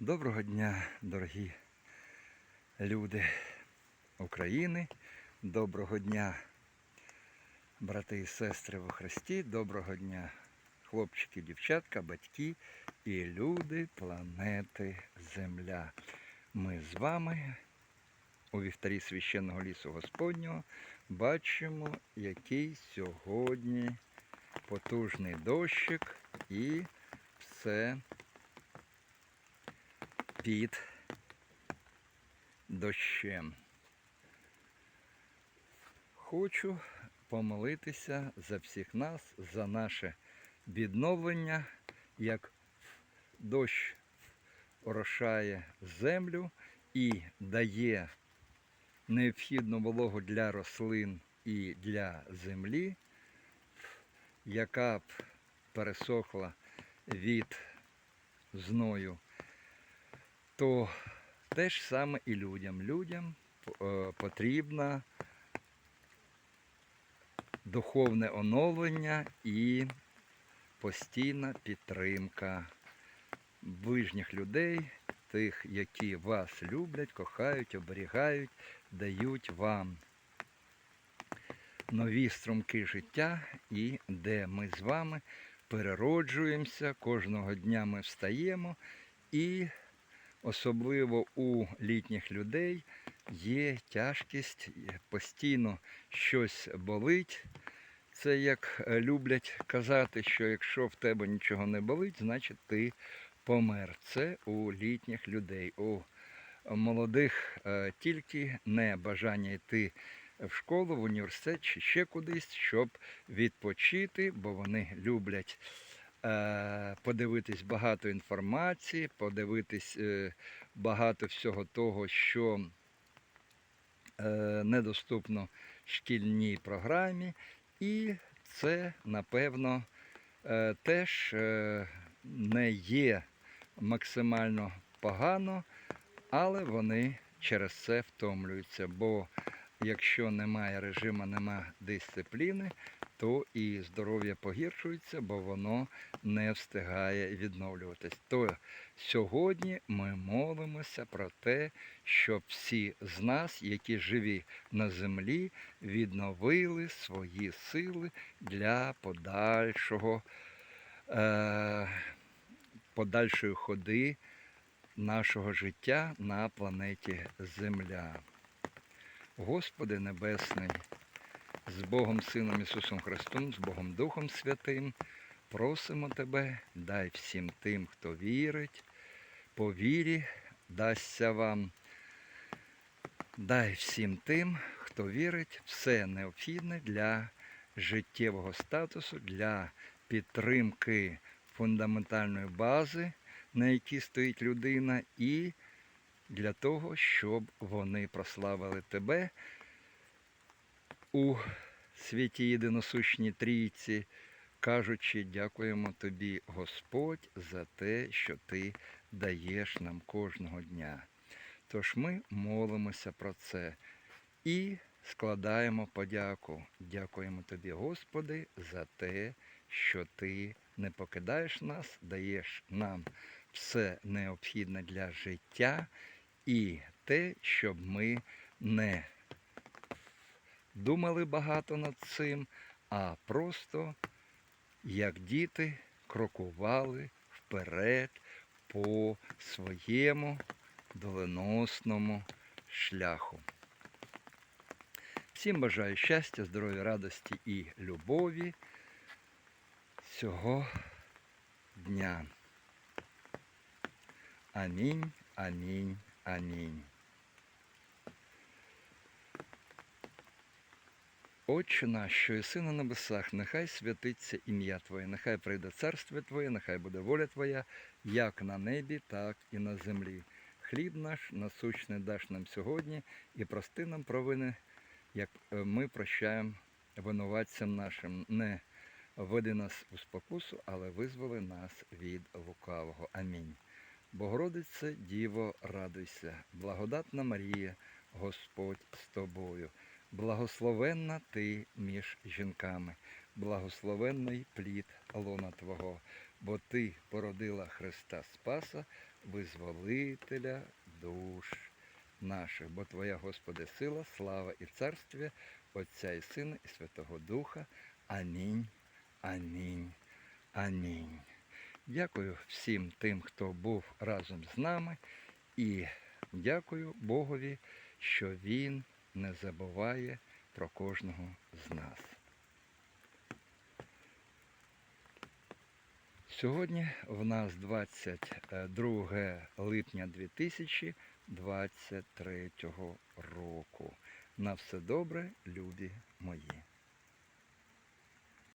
Доброго дня, дорогі люди України. Доброго дня, брати і сестри во Христі. Доброго дня, хлопчики, дівчатка, батьки і люди планети Земля. Ми з вами у вівтарі священного лісу Господнього бачимо, який сьогодні потужний дощик і все під дощем. Хочу помолитися за всіх нас, за наше відновлення, як дощ орошає землю і дає необхідну вологу для рослин і для землі, яка б пересохла від зною то те ж саме і людям. Людям е, потрібно духовне оновлення і постійна підтримка ближніх людей, тих, які вас люблять, кохають, оберігають, дають вам нові струмки життя, і де ми з вами перероджуємося, кожного дня ми встаємо і особливо у літніх людей є тяжкість, постійно щось болить. Це як е, люблять казати, що якщо в тебе нічого не болить, значить ти помер. Це у літніх людей. У молодих е, тільки не бажання йти в школу, в університет чи ще кудись, щоб відпочити, бо вони люблять подивитись багато інформації, подивитись е, багато всього того, що е, недоступно шкільній програмі. І це, напевно, е, теж е, не є максимально погано, але вони через це втомлюються. Бо якщо немає режиму, немає дисципліни, то і здоров'я погіршується, бо воно не встигає відновлюватись. То сьогодні ми молимося про те, щоб всі з нас, які живі на землі, відновили свої сили для подальшого, е, подальшої ходи нашого життя на планеті Земля. Господи Небесний, з Богом Сином Ісусом Христом, з Богом Духом Святим, просимо Тебе, дай всім тим, хто вірить, по вірі дасться вам. Дай всім тим, хто вірить, все необхідне для життєвого статусу, для підтримки фундаментальної бази, на якій стоїть людина, і для того, щоб вони прославили тебе у святі єдиносущній трійці, кажучи, дякуємо тобі, Господь, за те, що ти даєш нам кожного дня. Тож ми молимося про це і складаємо подяку. Дякуємо тобі, Господи, за те, що ти не покидаєш нас, даєш нам все необхідне для життя і те, щоб ми не думали багато над цим, а просто, як діти, крокували вперед по своєму доленосному шляху. Всім бажаю щастя, здоров'я, радості і любові цього дня. Амінь, амінь, амінь. Отче наш, що єси на небесах, нехай святиться ім'я Твоє, нехай прийде царство Твоє, нехай буде воля Твоя, як на небі, так і на землі. Хліб наш насущний даш нам сьогодні і прости нам провини, як е, ми прощаємо винуватцям нашим. Не введи нас у спокусу, але визволи нас від лукавого. Амінь. Богородице, Діво, радуйся, благодатна Марія, Господь з тобою. Благословенна ти між жінками, благословенний плід лона Твого, бо Ти породила Христа Спаса, визволителя душ наших, бо Твоя, Господи, сила, слава і царстві Отця і Сина і Святого Духа. Амінь. Амінь. Амінь. Дякую всім тим, хто був разом з нами, і дякую Богові, що Він не забуває про кожного з нас. Сьогодні в нас 22 липня 2023 року. На все добре, любі мої.